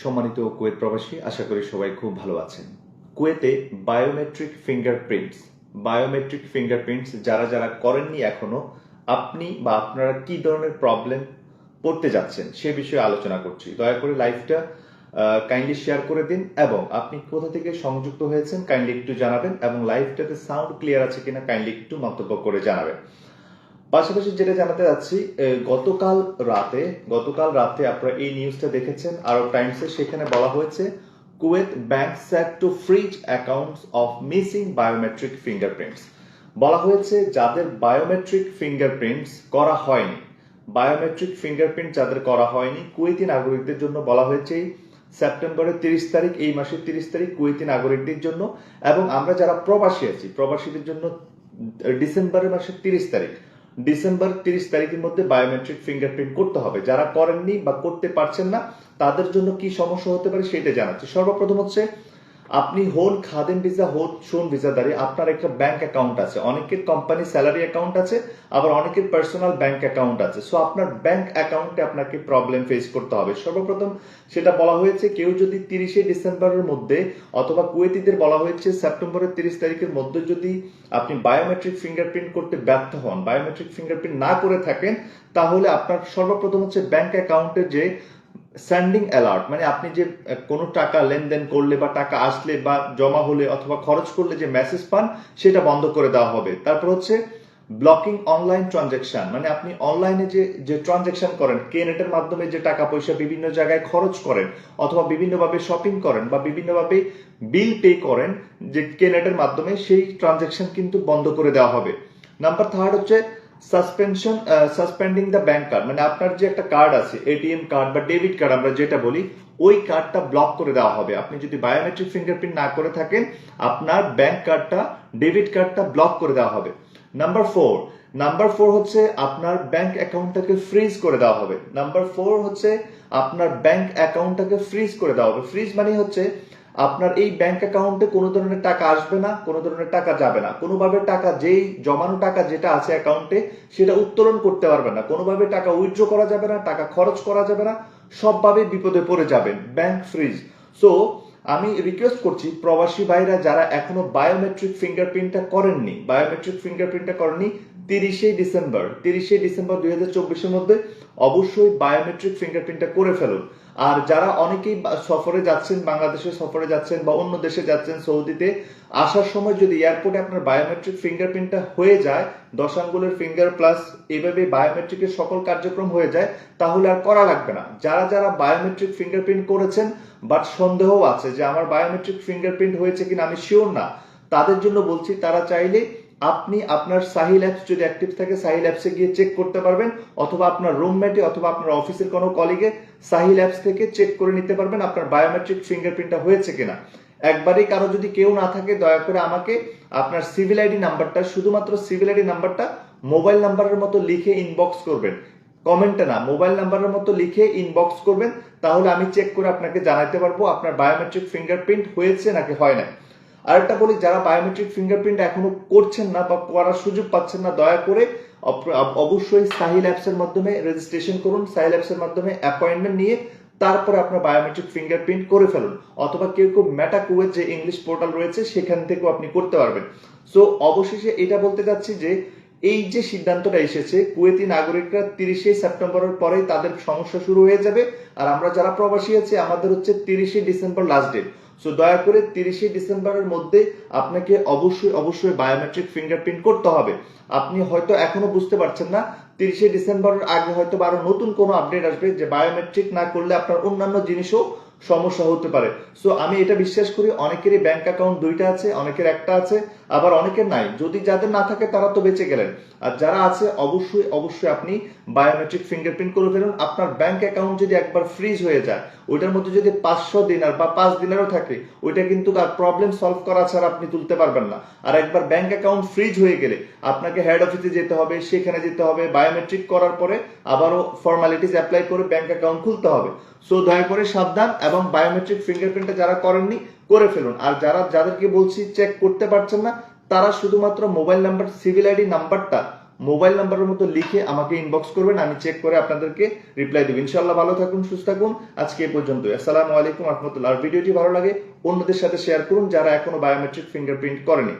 সম্মানিত কুয়েত প্রবাসী, আশা করি সবাই খুব ভালো আছেন। কুয়েতে বায়োমেট্রিক ফিঙ্গারপ্রিন্টস বায়োমেট্রিক ফিঙ্গারপ্রিন্টস যারা যারা করেননি এখনও, আপনি বা আপনারা কি ধরনের প্রবলেম পড়তে যাচ্ছেন সে বিষয়ে আলোচনা করছি। দয়া করে লাইভটা কাইন্ডলি শেয়ার করে দিন এবং আপনি কোথা থেকে সংযুক্ত হয়েছেন কাইন্ডলি একটু জানাবেন এবং লাইভটাতে সাউন্ড ক্লিয়ার আছে কিনা কাইন্ডলি একটু মন্তব্য করে জানাবেন। পাশাপাশি যেটা জানাতে যাচ্ছি গতকাল রাতে গতকাল রাতে আপনারা এই নিউজটা দেখেছেন আরব টাইমসে সেখানে বলা হয়েছে Kuwait bank set to freeze accounts of missing biometric fingerprints বলা হয়েছে, যাদের বায়োমেট্রিক ফিঙ্গারপ্রিন্টস করা হয়নি বায়োমেট্রিক ফিঙ্গারপ্রিন্ট যাদের করা হয়নি, কুয়েতি নাগরিকদের জন্য বলা হয়েছে, সেপ্টেম্বরের তিরিশ তারিখ, এই মাসের তিরিশ তারিখ কুয়েতি নাগরিকদের জন্য, এবং আমরা যারা প্রবাসী আছি, প্রবাসীদের জন্য, ডিসেম্বরের মাসের তিরিশ তারিখ ডিসেম্বর তিরিশ তারিখের মধ্যে বায়োমেট্রিক ফিঙ্গারপ্রিন্ট করতে হবে। যারা করেননি বা করতে পারছেন না, তাদের জন্য কি সমস্যা হতে পারে সেটা জানাচ্ছি। সর্বপ্রথম হচ্ছে আপনি হোন খাদেম ভিসা, হোন শোন ভিসাদারি, আপনার একটা ব্যাংক অ্যাকাউন্ট আছে। অনেকের কোম্পানি স্যালারি অ্যাকাউন্ট আছে, আবার অনেকের পার্সোনাল ব্যাংক অ্যাকাউন্ট আছে। সো আপনার ব্যাংক অ্যাকাউন্টে আপনাকে প্রবলেম ফেস করতে হবে। সর্বপ্রথম সেটা বলা হয়েছে, কেউ যদি তিরিশে ডিসেম্বরের মধ্যে অথবা কুয়েতিদের বলা হয়েছে, সেপ্টেম্বরের তিরিশ তারিখের মধ্যে যদি আপনি বায়োমেট্রিক ফিঙ্গারপ্রিন্ট করতে ব্যর্থ হন বায়োমেট্রিক ফিঙ্গারপ্রিন্ট না করে থাকেন, তাহলে আপনার সর্বপ্রথম হচ্ছে ব্যাংক অ্যাকাউন্টে যে স্যান্ডিং অ্যালার্ট মানে আপনি যে কোনো টাকা লেনদেন করলে বা টাকা আসলে বা জমা হলে অথবা খরচ করলে যে মেসেজ পান, সেটা বন্ধ করে দেওয়া হবে। তারপর হচ্ছে ব্লকিং অনলাইন ট্রানজেকশন মানে আপনি অনলাইনে যে যে ট্রানজেকশন করেন কেনেটের মাধ্যমে যে টাকা পয়সা বিভিন্ন জায়গায় খরচ করেন, অথবা বিভিন্নভাবে শপিং করেন বা বিভিন্নভাবে বিল পে করেন, যে কেনেটের মাধ্যমে সেই ট্রানজেকশন কিন্তু বন্ধ করে দেওয়া হবে। নাম্বার থার্ড হচ্ছে suspension suspending the bank card মানে আপনার যে একটা কার্ড আছে এটিএম কার্ড বা ডেবিট কার্ড আমরা যেটা বলি, ওই কার্ডটা ব্লক করে দেওয়া হবে। আপনি যদি বায়োমেট্রিক ফিঙ্গারপ্রিন্ট না করে থাকেন, আপনার ব্যাংক কার্ডটা ডেবিট কার্ডটা ব্লক করে দেওয়া হবে। নাম্বার ফোর নাম্বার ফোর হচ্ছে আপনার ব্যাংক অ্যাকাউন্টটাকে ফ্রিজ করে দেওয়া হবে। নাম্বার ফোর হচ্ছে আপনার ব্যাংক অ্যাকাউন্টটাকে ফ্রিজ করে দেওয়া হবে। ফ্রিজ মানে হচ্ছে আপনার এই ব্যাংক অ্যাকাউন্টে কোনো ধরনের টাকা আসবে না, কোনো ধরনের টাকা যাবে না। কোনোভাবে টাকা যেই জমানো টাকা যেটা আছে অ্যাকাউন্টে সেটা উত্তোলন করতে পারবে না। কোনোভাবে টাকা উইথড্র করা যাবে না, টাকা খরচ করা যাবে না সবভাবে বিপদে পড়ে যাবেন ব্যাংক ফ্রিজ সো আমি রিকোয়েস্ট করছি প্রবাসী ভাইরা যারা এখনও বায়োমেট্রিক ফিঙ্গারপ্রিন্টটা করেননি বায়োমেট্রিক ফিঙ্গারপ্রিন্টটা করেননি তিরিশে ডিসেম্বর তিরিশে ডিসেম্বর দুই হাজার চব্বিশের মধ্যে অবশ্যই বায়োমেট্রিক ফিঙ্গারপ্রিন্টটা করে ফেলুন। আর যারা অনেকেই সফরে যাচ্ছেন, বাংলাদেশে সফরে যাচ্ছেন বা অন্য দেশে যাচ্ছেন সৌদিতে, আসার সময় যদি এয়ারপোর্টে আপনার বায়োমেট্রিক ফিঙ্গারপ্রিন্টটা হয়ে যায়, দশ আঙ্গুলের ফিঙ্গার প্লাস এভাবে বায়োমেট্রিকের সকল কার্যক্রম হয়ে যায়, তাহলে আর করা লাগবে না। যারা যারা বায়োমেট্রিক ফিঙ্গারপ্রিন্ট করেছেন বাট সন্দেহ আছে যে আমার বায়োমেট্রিক ফিঙ্গারপ্রিন্ট হয়েছে কিনা, আমি শিওর না। তাদের জন্য বলছি, তারা চাইলে আপনি আপনার সাহিল অ্যাপস যদি অ্যাক্টিভ থাকে সাহিল অ্যাপসে গিয়ে চেক করতে পারবেন, অথবা আপনার রুমমেটে অথবা আপনার অফিসের কোনো কলিগে সাহিল অ্যাপস থেকে চেক করে নিতে পারবেন আপনার বায়োমেট্রিক ফিঙ্গারপ্রিন্টটা হয়েছে কিনা। একবারেই কারও যদি কেউ না থাকে, দয়া করে আমাকে আপনার সিভিল আইডি নাম্বারটা শুধুমাত্র সিভিল আইডি নাম্বারটা মোবাইল নাম্বারের মতো লিখে ইনবক্স করবেন। কমেন্টে না মোবাইল নাম্বারের মতো লিখে ইনবক্স করবেন, তাহলে আমি চেক করে আপনাকে জানাতে পারব আপনার বায়োমেট্রিক ফিঙ্গারপ্রিন্ট হয়েছে নাকি হয় না আরেকটা বলি, যারা বায়োমেট্রিক ফিঙ্গারপ্রিন্ট এখনও করছেন না বা করার সুযোগ পাচ্ছেন না, দয়া করে অবশ্যই সাহিল অ্যাপস এর মাধ্যমে রেজিস্ট্রেশন করুন। সাহিল অ্যাপস এর মাধ্যমে অ্যাপয়েন্টমেন্ট নিয়ে তারপরে আপনার বায়োমেট্রিক ফিঙ্গারপ্রিন্ট করে ফেলুন। অথবা কেউ কেউ ম্যাটাকুয়ের কুয়ের যে ইংলিশ পোর্টাল রয়েছে, সেখান থেকেও আপনি করতে পারবেন। সো অবশেষে এটা বলতে চাচ্ছি যে এই যে সিদ্ধান্তটা এসেছে, কুয়েতি নাগরিকরা তিরিশে সেপ্টেম্বরের পরেই তাদের সমস্যা শুরু হয়ে যাবে। আর আমরা যারা প্রবাসী আছি, আমাদের হচ্ছে তিরিশে ডিসেম্বর লাস্ট ডেট সো দয়া করে তিরিশে ডিসেম্বরের মধ্যে আপনাকে অবশ্যই অবশ্যই বায়োমেট্রিক ফিঙ্গারপ্রিন্ট করতে হবে। আপনি হয়তো এখনও বুঝতে পারছেন না, তিরিশে ডিসেম্বরের আগে হয়তো আরও নতুন কোনো আপডেট আসবে যে বায়োমেট্রিক না করলে আপনার অন্যান্য জিনিসও সমস্যা হতে পারে। সো আমি এটা বিশ্বাস করি অনেকেরই ব্যাংক অ্যাকাউন্ট দুইটা আছে, অনেকের একটা আছে, আবার অনেকের নাই। যদি যাদের না থাকে, তারা তো বেঁচে গেলেন। আর যারা আছে, অবশ্যই অবশ্যই আপনি বায়োমেট্রিক ফিঙ্গারপ্রিন্ট করে ফেলুন। আপনার ব্যাংক অ্যাকাউন্ট যদি একবার ফ্রিজ হয়ে যায়, ওইটার মধ্যে যদি পাঁচশো দিনার বা পাঁচ দিনারও থাকে, ওইটা কিন্তু তার প্রবলেম সলভ করা ছাড়া আপনি তুলতে পারবেন না। আর একবার ব্যাংক অ্যাকাউন্ট ফ্রিজ হয়ে গেলে, আপনাকে হেড অফিসে যেতে হবে, সেখানে যেতে হবে। বায়োমেট্রিক করার পরে আবারও ফর্মালিটিস অ্যাপ্লাই করে ব্যাংক অ্যাকাউন্ট খুলতে হবে। সো দয়া করে সাবধান এবং বায়োমেট্রিক ফিঙ্গারপ্রিন্টটা যারা করেননি, করে ফেলুন। আর যারা, যাদেরকে বলছি চেক করতে পারছেন না, তারা শুধুমাত্র মোবাইল নাম্বার সিভিল আইডি নাম্বারটা মোবাইল নাম্বারের মতো লিখে আমাকে ইনবক্স করবেন, আমি চেক করে আপনাদেরকে রিপ্লাই দেবো। ইনশাল্লাহ ভালো থাকুন, সুস্থ থাকুন। আজকে এ পর্যন্ত আসসালামু আলাইকুম, রহমতুল্লাহ। আর ভিডিওটি ভালো লাগে, অন্যদের সাথে শেয়ার করুন যারা এখনও বায়োমেট্রিক ফিঙ্গারপ্রিন্ট করেনি।